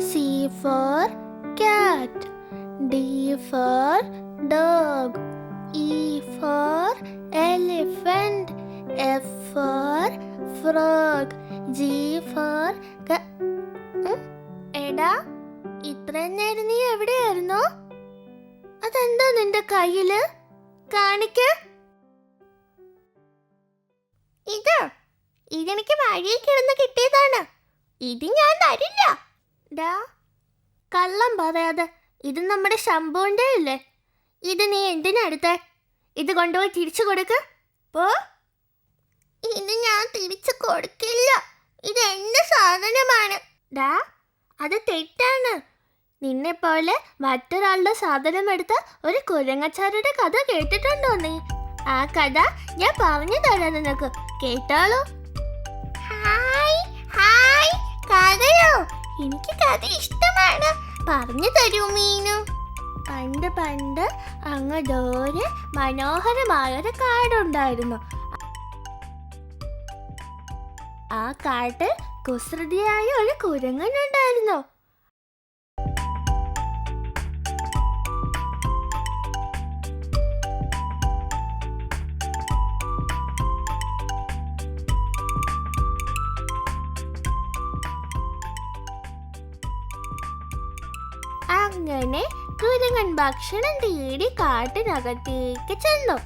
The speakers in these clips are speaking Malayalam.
C for cat. D for dog. E for elephant. F for frog. G for എടാ ഇത്രയും നേരം നീ എവിടെയായിരുന്നു അതെന്താ നിന്റെ കയ്യിൽ കാണിക്ക ഇത് ഇതെനിക്ക് വഴിയിൽ കിടന്ന് കിട്ടിയതാണ് ഇത് ഞാൻ തരില്ല ഡാ കള്ളം പറയാതെ ഇത് നമ്മുടെ ശംഭുവിന്റെ അല്ലേ? ഇത് നീ എന്തിനാ എടുത്തേ? ഇത് കൊണ്ടുപോയി തിരിച്ചു കൊടുക്ക്. പോ. ഇത് ഞാൻ തിരിച്ചു കൊടുക്കില്ല. ഇത് എന്റെ സാധനമാണ്. ഡാ അത് തെറ്റാണ്. നിന്നെ പോലെ മറ്റൊരാളുടെ സാധനം എടുത്ത ഒരു കുരങ്ങച്ചാരുടെ കഥ കേട്ടിട്ടുണ്ടോ നീ? ആ കഥ ഞാൻ പറഞ്ഞു തരാം നിനക്ക്. കേട്ടാലോ? ഹായ് ഹായ് കഥയോ? എനിക്ക് കഥ ഇഷ്ടമാണ്. പറഞ്ഞു തരൂ മീനു. പണ്ട് പണ്ട് അങ്ങ് ദൂരെ മനോഹരമായൊരു കാടുണ്ടായിരുന്നു. ആ കാട്ടിൽ കുസൃതിയായ ഒരു കുരങ്ങനുണ്ടായിരുന്നു. അങ്ങനെ കുരങ്ങൻ ഭക്ഷണം തേടി കാട്ടിനകത്തേക്ക് ചെന്നു.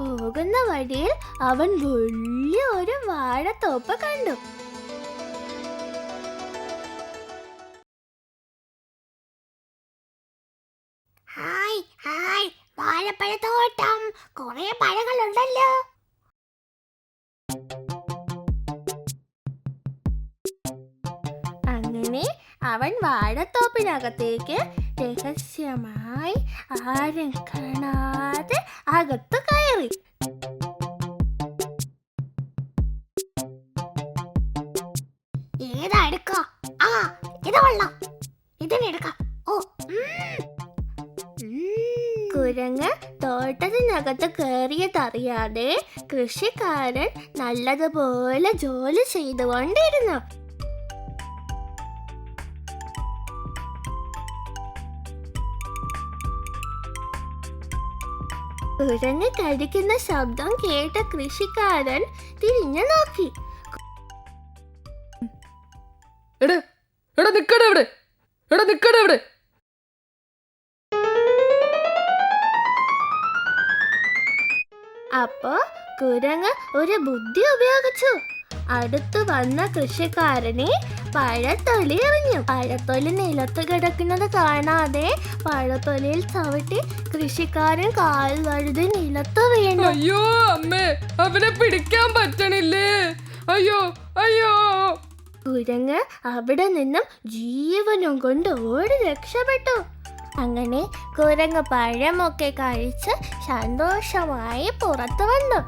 പോകുന്ന വഴിയിൽ അവൻ വലിയ ഒരു വാഴത്തോപ്പ് കണ്ടു. കുറെ പഴങ്ങളുണ്ടല്ലോ. അങ്ങനെ അവൻ വാഴത്തോപ്പിനകത്തേക്ക് രഹസ്യമായി ആരും കാണാതെ അകത്ത് കയറി. ഏതാ ആ ഇതിനെടുക്ക ഓ. കുരങ്ങ് തോട്ടത്തിനകത്ത് കയറിയതറിയാതെ കൃഷിക്കാരൻ നല്ലതുപോലെ ജോലി ചെയ്തുകൊണ്ടിരുന്നു. കുരങ്ങ് കഴിക്കുന്ന ശബ്ദം കേട്ട കൃഷിക്കാരൻ തിരിഞ്ഞു നോക്കി. എടാ നിക്കടാ ഇവിടെ എടാ നിക്കടാ ഇവിടെ അപ്പോ കുരങ്ങ് ഒരു ബുദ്ധി ഉപയോഗിച്ചു. അടുത്തു വന്ന കൃഷിക്കാരനെ പഴത്തൊലി എറിഞ്ഞു. പഴത്തൊലി നിലത്ത് കിടക്കുന്നത് കാണാതെ പഴത്തൊലിയിൽ ചവിട്ടി കൃഷിക്കാരൻ കാൽ വഴുതി നിലത്ത് വീണു. അയ്യോ അമ്മേ അവനെ പിടിക്കാൻ പറ്റണില്ലേ? അയ്യോ അയ്യോ. കുരങ്ങ് അവിടെ നിന്നും ജീവനും കൊണ്ട് ഓടി രക്ഷപ്പെട്ടു. അങ്ങനെ കുരങ്ങ് പഴമൊക്കെ കഴിച്ച് സന്തോഷമായി പുറത്തു വന്നു.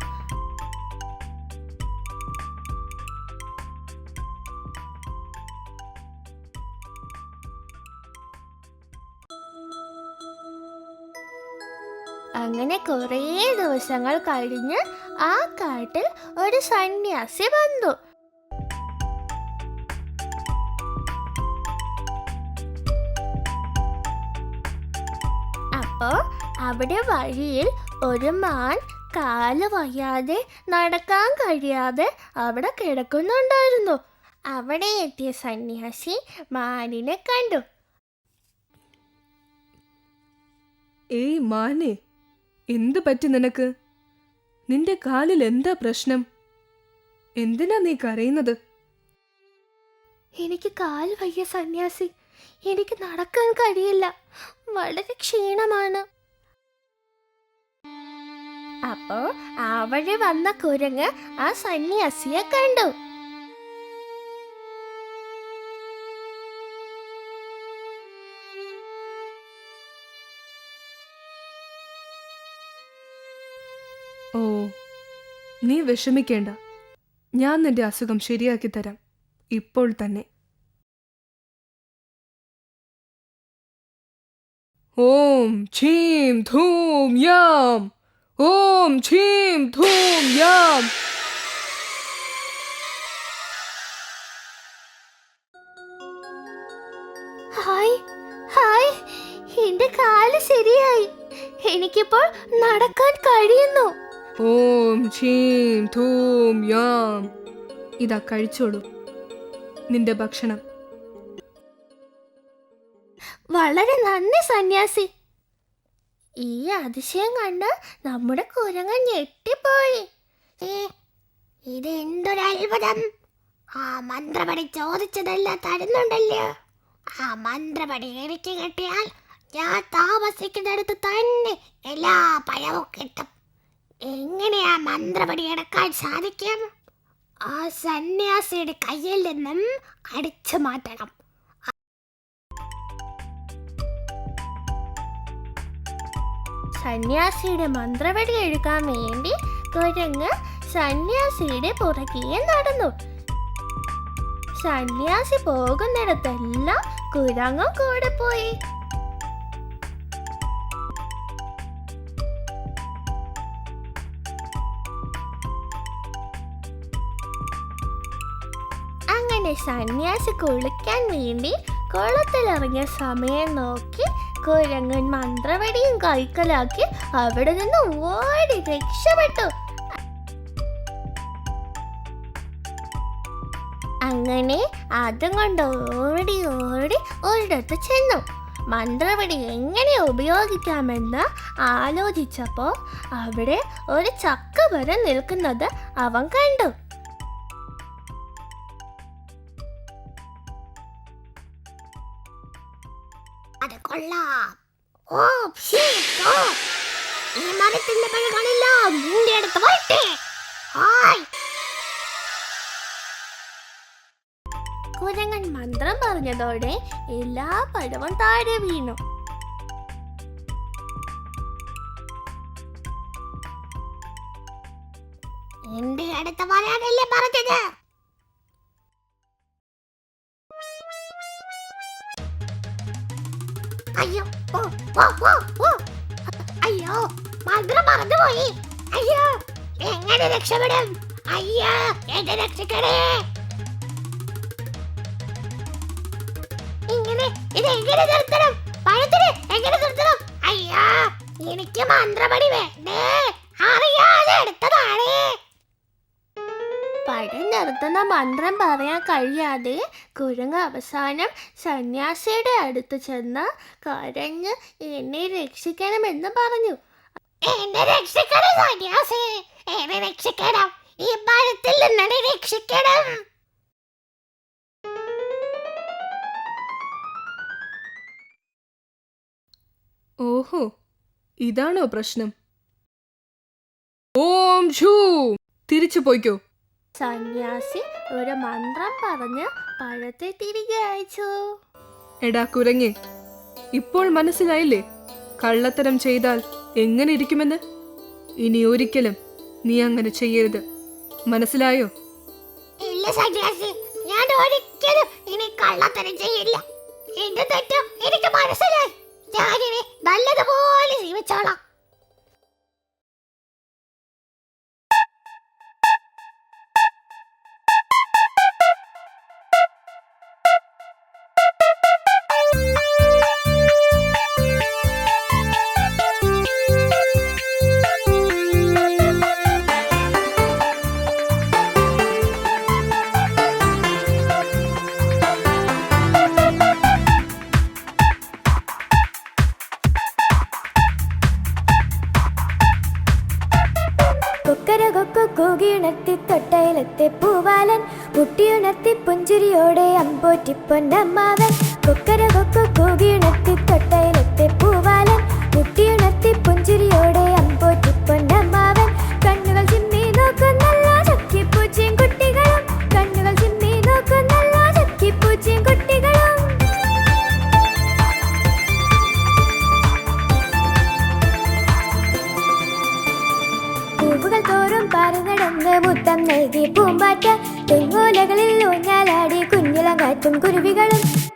അങ്ങനെ കുറേ ദിവസങ്ങൾ കഴിഞ്ഞ് ആ കാട്ടിൽ ഒരു സന്യാസി വന്നു. അപ്പോ അവിടെ വഴിയിൽ ഒരു മാൻ കാൽ വയ്യാതെ നടക്കാൻ കഴിയാതെ അവിടെ കിടക്കുന്നുണ്ടായിരുന്നു. അവിടെ എത്തിയ സന്യാസി മാനിനെ കണ്ടു. ഏയ് മാനെ എന്ത് പറ്റി നിനക്ക്? നിന്റെ കാലിൽ എന്താ പ്രശ്നം? എന്തിനാ നീ കരയുന്നത്? എനിക്ക് കാൽ വയ്യ സന്യാസി. എനിക്ക് നടക്കാൻ കഴിയില്ല. വളരെ ക്ഷീണമാണ്. അപ്പോ അവിടെ വന്ന കുരങ്ങ് ആ സന്യാസിയെ കണ്ടു. ഓ നീ വിഷമിക്കേണ്ട. ഞാൻ നിന്റെ അസുഖം ശരിയാക്കി തരാം. ഇപ്പോൾ തന്നെ. ഓം ഛീം ധൂം യാം ഓം ഛീം ധൂം യാം ഹായ് ഹായ് എന്റെ കാൽ ശരിയായി. എനിക്കിപ്പോൾ നടക്കാൻ കഴിയുന്നു. ഓം ഛീം ധൂം യാം. ഇതാ കഴിച്ചോളൂ. നിന്റെ ഭക്ഷണം. വളരെ നന്ദി സന്യാസി. ഈ അതിശയം കണ്ട് നമ്മുടെ കുരങ്ങൻ ഞെട്ടിപ്പോയി. ഇത് എന്തൊരു അത്ഭുതം ആ മന്ത്രപടി ചോദിച്ചതെല്ലാം തരുന്നുണ്ടല്ലോ. ആ മന്ത്രപടി എനിക്ക് കിട്ടിയാൽ ഞാൻ താമസിക്കുന്നിടത്ത് തന്നെ എല്ലാ പഴവും കിട്ടും. എങ്ങനെയാ മന്ത്രപടി എടുക്കാൻ സാധിക്കും? ആ സന്യാസിയുടെ കയ്യിൽ നിന്നും അടിച്ചു മാറ്റണം. സന്യാസിയുടെ മന്ത്രവടി എഴുക്കാൻ വേണ്ടി കുരങ്ങ് സന്യാസിയുടെ പുറകെ നടന്നു. സന്യാസി പോകുന്നിടത്തെല്ലാം കുരങ്ങും കൂടെ പോയി. അങ്ങനെ സന്യാസി കുളിക്കാൻ വേണ്ടി കുളത്തിലിറങ്ങിയ സമയം നോക്കി കുരങ്ങൻ മന്ത്രവടിയും കൈക്കലാക്കി അവിടെ നിന്ന് ഓടി രക്ഷപ്പെട്ടു. അങ്ങനെ അതും കൊണ്ട് ഓടി ഓടി ഒരിടത്ത് ചെന്നു. മന്ത്രവടി എങ്ങനെ ഉപയോഗിക്കാമെന്ന് ആലോചിച്ചപ്പോൾ അവിടെ ഒരു ചക്ക വരെ നിൽക്കുന്നത് അവൻ കണ്ടു. കൊള്ളാം. ഓ ഓ. ഈ മരത്തിന്റെ പഴകളില്ല നിന്റെ അടുത്ത് വരട്ടെ. ഹായ്. കുരങ്ങൻ മന്ത്രം പറഞ്ഞതോടെ എല്ലാ പഴവും താഴെ വീണു. എന്റെ അടുത്ത് വരാനല്ലേ പറഞ്ഞത്? അയ്യോ ഓ ഓ ഓ മന്ത്രം മറന്നുപോയി. അയ്യോ എങ്ങനെ രക്ഷപ്പെടും? അയ്യോ എന്നെ രക്ഷിക്കണേ. ഇങ്ങനെ ഇത് എങ്ങനെ നിർത്തണം? പഴത്തിന് എങ്ങനെ നിർത്തണം? അയ്യോ എനിക്ക് മന്ത്രപടി വേണ്ടേ. പഴം നിർത്തുന്ന മന്ത്രം പറയാൻ കഴിയാതെ കുരങ്ങ് അവസാനം സന്യാസിയുടെ അടുത്ത് ചെന്ന് കരഞ്ഞ് എന്നെ രക്ഷിക്കണമെന്ന് പറഞ്ഞു. എന്നെ രക്ഷിക്കണം സന്യാസി. എന്നെ രക്ഷിക്കണം. ഈ പഴത്തിൽ നിന്നെ രക്ഷിക്കണം. ഓഹോ ഇതാണോ പ്രശ്നം? ഓം ഷൂ. തിരിച്ചു പോയിക്കോ. സന്യാസി ഒരു മന്ത്രം പറഞ്ഞ് പഴത്തെ തിരികെ അയച്ചു എടാ കുരങ്ങി ഇപ്പോൾ മനസ്സിലായില്ലേ? കള്ളത്തരം ചെയ്താൽ എങ്ങനെ ഇരിക്കുമെന്ന്? ഇനി ഒരിക്കലും നീ അങ്ങനെ ചെയ്യരുത്. മനസ്സിലായോ? ഇല്ല സന്യാസി ഞാൻ ഒരിക്കലും ഇനി കള്ളത്തരം ചെയ്യില്ല. എന്റെ തെറ്റും എനിക്ക് മനസ്സിലായി. ഞാനിനി നല്ലതുപോലെ ജീവിച്ചോളാം. തൊട്ടയിലെത്തെ പൂവാലൻ മുട്ടിയുണർത്തി പുഞ്ചിരിയോടെ അമ്പോറ്റി പൊന്നമ്മാവൻ കൊക്കര കൊക്കു കൂകിയുണർത്തി തൊട്ടയിലെ മുത്തം നൽകി പൂമ്പാറ്റ തെങ്ങോലകളിൽ ഊഞ്ഞാലാടി കുഞ്ഞിലങ്ങാറ്റും കുരുവികളും.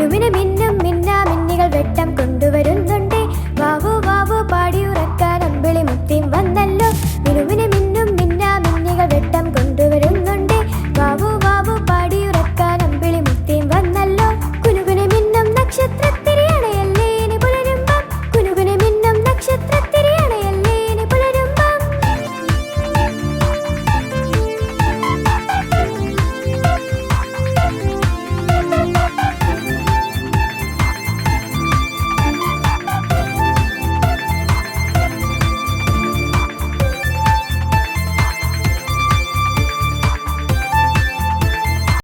മിന്നും മിന്നാ മിന്നികൾ വെട്ടം